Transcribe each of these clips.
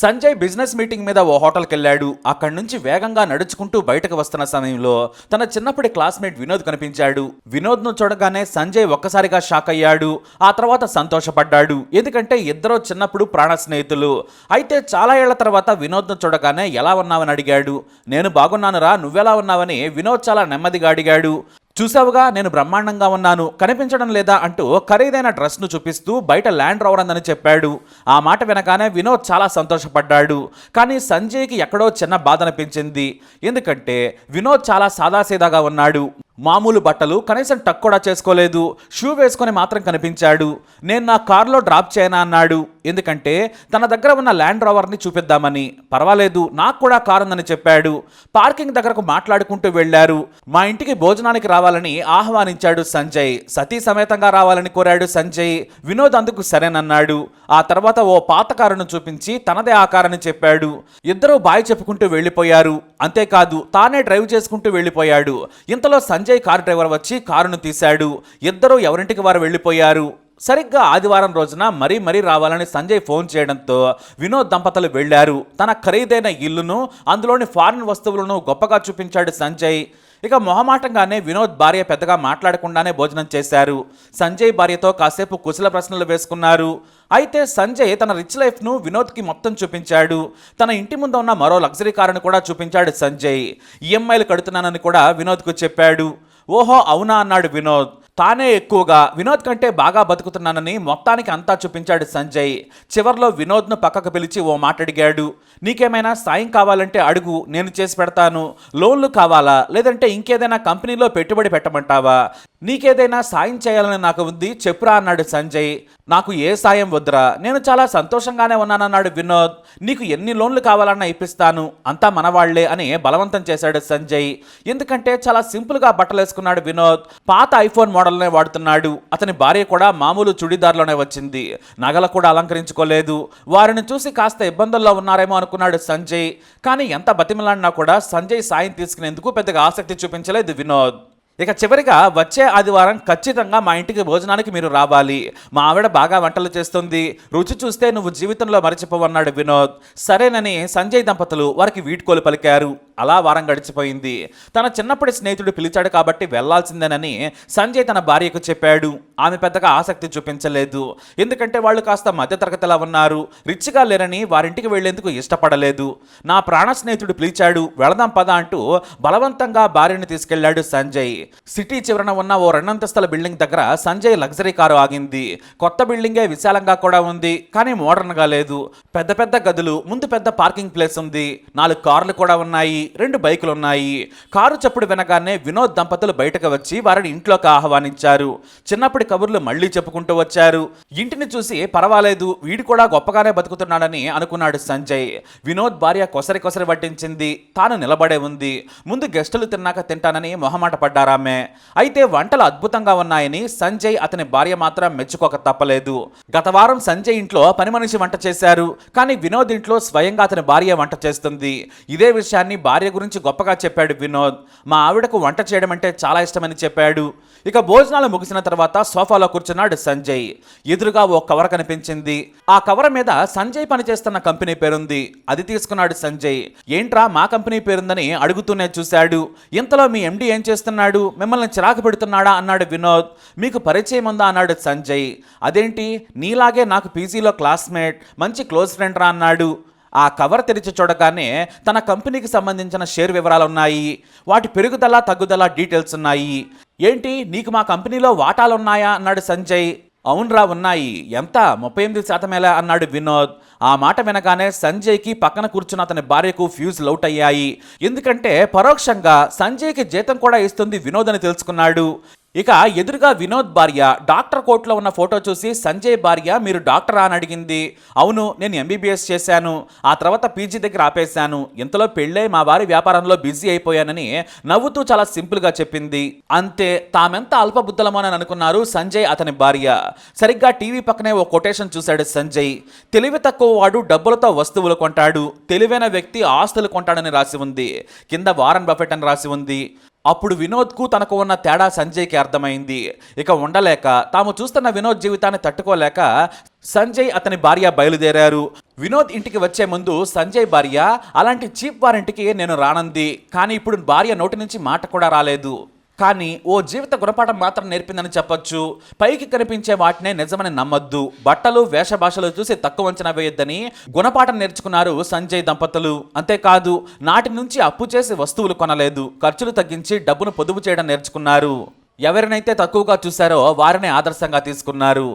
Sanjay business meeting మీద ఓ హోటల్కి వెళ్ళాడు అక్కడి నుంచి వేగంగా నడుచుకుంటూ బయటకు వస్తున్న సమయంలో తన చిన్నప్పటి క్లాస్మేట్ వినోద్ కనిపించాడు. వినోద్ను చూడగానే సంజయ్ ఒక్కసారిగా షాక్ అయ్యాడు. ఆ తర్వాత సంతోషపడ్డాడు. ఎందుకంటే ఇద్దరు చిన్నప్పుడు ప్రాణ స్నేహితులు. అయితే చాలా ఏళ్ళ తర్వాత వినోద్ను చూడగానే ఎలా ఉన్నావని అడిగాడు. నేను బాగున్నానురా నువ్వెలా ఉన్నావని వినోద్ చాలా నెమ్మదిగా అడిగాడు. చూసావుగా నేను బ్రహ్మాండంగా ఉన్నాను కనిపించడం లేదా అంటూ ఖరీదైన డ్రెస్ను చూపిస్తూ బయట ల్యాండ్ రోవర్ అందని చెప్పాడు. ఆ మాట వినగానే వినోద్ చాలా సంతోషపడ్డాడు. కానీ సంజయ్కి ఎక్కడో చిన్న బాధ అనిపించింది. ఎందుకంటే వినోద్ చాలా సాదాసీదాగా ఉన్నాడు. మామూలు బట్టలు కనీసం టక్ కూడా చేసుకోలేదు. షూ వేసుకొని మాత్రం కనిపించాడు. నేను నా కారులో డ్రాప్ చేయనా అన్నాడు. ఎందుకంటే తన దగ్గర ఉన్న ల్యాండ్ రోవర్ని చూపిద్దామని. పర్వాలేదు నాకు కూడా కారు ఉందని చెప్పాడు. పార్కింగ్ దగ్గరకు మాట్లాడుకుంటూ వెళ్ళారు. మా ఇంటికి భోజనానికి రావాలని ఆహ్వానించాడు సంజయ్. సతీ సమేతంగా రావాలని కోరాడు సంజయ్. వినోద్ అందుకు సరేనన్నాడు. ఆ తర్వాత ఓ పాత కారును చూపించి తనదే ఆ కారని చెప్పాడు. ఇద్దరూ బాయ్ చెప్పుకుంటూ వెళ్ళిపోయారు. అంతేకాదు తానే డ్రైవ్ చేసుకుంటూ వెళ్ళిపోయాడు. ఇంతలో సంజయ్ సంజయ్ కారు డ్రైవర్ వచ్చి కారును తీశాడు. ఇద్దరూ ఎవరింటికి వారు వెళ్ళిపోయారు? సరిగ్గా ఆదివారం రోజున మరీ మరీ రావాలని సంజయ్ ఫోన్ చేయడంతో వినోద్ దంపతులు వెళ్ళారు. తన ఖరీదైన ఇల్లును అందులోని ఫారిన్ వస్తువులను గొప్పగా చూపించాడు సంజయ్. ఇక మొహమాటంగానే వినోద్ భార్య పెద్దగా మాట్లాడకుండానే భోజనం చేశారు. సంజయ్ భార్యతో కాసేపు కుశల ప్రశ్నలు వేసుకున్నారు. అయితే సంజయ్ తన రిచ్ లైఫ్ను వినోద్కి మొత్తం చూపించాడు. తన ఇంటి ముందు ఉన్న మరో లగ్జరీ కారును కూడా చూపించాడు సంజయ్. ఈఎంఐలు కడుతున్నానని కూడా వినోద్కు చెప్పాడు. ఓహో అవునా? అన్నాడు వినోద్. తానే ఎక్కువగా వినోద్ కంటే బాగా బతుకుతున్నానని మొత్తానికి అంతా చూపించాడు సంజయ్. చివర్లో వినోద్ను పక్కకు పిలిచి ఓ మాట అడిగాడు నీకేమైనా సాయం కావాలంటే అడుగు నేను చేసి పెడతాను. లోన్లు కావాలా? లేదంటే ఇంకేదైనా కంపెనీలో పెట్టుబడి పెట్టమంటావా? నీకేదైనా సాయం చేయాలని నాకు ఉంది చెప్పురా అన్నాడు సంజయ్. నాకు ఏ సాయం వద్దురా? నేను చాలా సంతోషంగానే ఉన్నానన్నాడు వినోద్. నీకు ఎన్ని లోన్లు కావాలన్నా ఇప్పిస్తాను అంతా మనవాళ్ళే అని బలవంతం చేశాడు సంజయ్. ఎందుకంటే చాలా సింపుల్గా బట్టలు వేసుకున్నాడు వినోద్. పాత ఐఫోన్ మోడల్నే వాడుతున్నాడు. అతని భార్య కూడా మామూలు చుడిదార్లోనే వచ్చింది. నగల కూడా అలంకరించుకోలేదు. వారిని చూసి కాస్త ఇబ్బందుల్లో ఉన్నారేమో అనుకున్నాడు సంజయ్. కానీ ఎంత బతిమలాడినా కూడా సంజయ్ సాయం తీసుకునేందుకు పెద్దగా ఆసక్తి చూపించలేదు వినోద్. ఇక చివరిగా వచ్చే ఆదివారం ఖచ్చితంగా మా ఇంటికి భోజనానికి మీరు రావాలి. మా ఆవిడ బాగా వంటలు చేస్తుంది. రుచి చూస్తే నువ్వు జీవితంలో మరచిపోవన్నాడు వినోద్. సరేనని సంజయ్ దంపతులు వారికి వీడ్కోలు పలికారు. అలా వారం గడిచిపోయింది. తన చిన్నప్పటి స్నేహితుడు పిలిచాడు కాబట్టి వెళ్ళాల్సిందేనని సంజయ్ తన భార్యకు చెప్పాడు. ఆమె పెద్దగా ఆసక్తి చూపించలేదు. ఎందుకంటే వాళ్ళు కాస్త మధ్యతరగతిలా ఉన్నారు. రిచ్గా లేరని వారింటికి వెళ్ళేందుకు ఇష్టపడలేదు. నా ప్రాణ స్నేహితుడు పిలిచాడు. వెళదాం పద అంటూ బలవంతంగా భార్యను తీసుకెళ్ళాడు సంజయ్. సిటీ చివరన ఉన్న ఓ రెండంతస్తుల బిల్డింగ్ దగ్గర సంజయ్ లగ్జరీ కారు ఆగింది. కొత్త బిల్డింగే విశాలంగా కూడా ఉంది కానీ మోడర్న్గా లేదు. పెద్ద పెద్ద గదులు ముందు పెద్ద పార్కింగ్ ప్లేస్ ఉంది. నాలుగు కార్లు కూడా ఉన్నాయి. రెండు బైకులు ఉన్నాయి కారు చప్పుడు వినగానే వినోద్ దంపతులు బయటకు వచ్చి వారిని ఇంట్లోకి ఆహ్వానించారు. చిన్నప్పటి కబుర్లు మళ్ళీ చెప్పుకుంటూ వచ్చారు. ఇంటిని చూసి పర్వాలేదు వీడు కూడా గొప్పగానే బతుకుతున్నాడని అనుకున్నాడు సంజయ్. వినోద్ భార్య కొసరి కొసరి వడ్డించింది. తాను నిలబడే ఉంది. ముందు గెస్టులు తిన్నాక తింటానని మొహమాట పడ్డారామె. అయితే వంటలు అద్భుతంగా ఉన్నాయని సంజయ్ అతని భార్య మాత్రం మెచ్చుకోక తప్పలేదు. గత వారం సంజయ్ ఇంట్లో పని మనిషి వంట చేశారు. కానీ వినోద్ ఇంట్లో స్వయంగా అతని భార్య వంట చేస్తుంది. ఇదే విషయాన్ని భార్య గురించి గొప్పగా చెప్పాడు వినోద్. మా ఆవిడకు వంట చేయడం అంటే చాలా ఇష్టమని చెప్పాడు. ఇక భోజనాలు ముగిసిన తర్వాత సోఫాలో కూర్చున్నాడు సంజయ్. ఎదురుగా ఓ కవర్ కనిపించింది. ఆ కవర్ మీద సంజయ్ పనిచేస్తున్న కంపెనీ పేరుంది. అది తీసుకున్నాడు సంజయ్. ఏంట్రా మా కంపెనీ పేరుందని అడుగుతూనే చూశాడు. ఇంతలో మీ ఎండి ఏం చేస్తున్నాడు? మిమ్మల్ని చిరాకు పెడుతున్నాడా? అన్నాడు వినోద్. మీకు పరిచయం ఉందా? అన్నాడు సంజయ్. అదేంటి? నీలాగే నాకు పీజీలో క్లాస్మేట్. మంచి క్లోజ్ ఫ్రెండ్ రా అన్నాడు. ఆ కవర్ తెరిచి చూడగానే తన కంపెనీకి సంబంధించిన షేర్ వివరాలు ఉన్నాయి. వాటి పెరుగుదల తగ్గుదల డీటెయిల్స్ ఉన్నాయి. ఏంటి? నీకు మా కంపెనీలో వాటాలు ఉన్నాయా? అన్నాడు సంజయ్. అవునరా ఉన్నాయి. ఎంత? ముప్పై ఎనిమిది శాతమేలా అన్నాడు వినోద్. ఆ మాట వినగానే సంజయ్కి పక్కన కూర్చున్న అతని భార్యకు ఫ్యూజ్ లౌట్ అయ్యాయి. ఎందుకంటే పరోక్షంగా సంజయ్కి జీతం కూడా ఇస్తుంది వినోద్ అని తెలుసుకున్నాడు. ఇక ఎదురుగా వినోద్ భార్య డాక్టర్ కోట్లో ఉన్న ఫోటో చూసి సంజయ్ భార్య మీరు డాక్టర్ అని అడిగింది. అవును నేను ఎంబీబీఎస్ చేశాను. ఆ తర్వాత పీజీ దగ్గర ఆపేశాను. ఇంతలో పెళ్ళై మా వారి వ్యాపారంలో బిజీ అయిపోయానని నవ్వుతూ చాలా సింపుల్గా చెప్పింది. అంతే తామెంత అల్పబుద్ధలమోనని అనుకున్నారు సంజయ్ అతని భార్య. సరిగ్గా టీవీ పక్కనే ఓ కొటేషన్ చూశాడు సంజయ్. తెలివి తక్కువ వాడు డబ్బులతో వస్తువులు కొంటాడు. తెలివైన వ్యక్తి ఆస్తులు కొంటాడని రాసి ఉంది. కింద వారన్ బఫెట్ అని రాసి ఉంది. అప్పుడు వినోద్కు తనకు ఉన్న తేడా సంజయ్కి అర్థమైంది. ఇక ఉండలేక తాము చూస్తున్న వినోద్ జీవితాన్ని తట్టుకోలేక సంజయ్ అతని భార్య బయలుదేరారు. వినోద్ ఇంటికి వచ్చే ముందు సంజయ్ భార్య అలాంటి చీప్ వారింటికి నేను రానంది. కానీ ఇప్పుడు భార్య నోటి నుంచి మాట కూడా రాలేదు. కానీ ఓ జీవిత గుణపాఠం మాత్రం నేర్పిందని చెప్పొచ్చు. పైకి కనిపించే వాటినే నిజమని నమ్మద్దు. బట్టలు వేషభాషలు చూసి తక్కువ అంచనా వేయొద్దని గుణపాఠం నేర్చుకున్నారు సంజయ్ దంపతులు. అంతేకాదు నాటి నుంచి అప్పు చేసి వస్తువులు కొనలేదు. ఖర్చులు తగ్గించి డబ్బును పొదుపు చేయడం నేర్చుకున్నారు. ఎవరినైతే తక్కువగా చూశారో వారిని ఆదర్శంగా తీసుకున్నారు.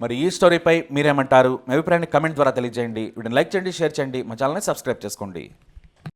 మరి ఈ స్టోరీపై మీరేమంటారు? మీ అభిప్రాయాన్ని కమెంట్ ద్వారా తెలియజేయండి. వీడిని లైక్ చేయండి షేర్ చేయండి. మా ఛానల్ని సబ్స్క్రైబ్ చేసుకోండి.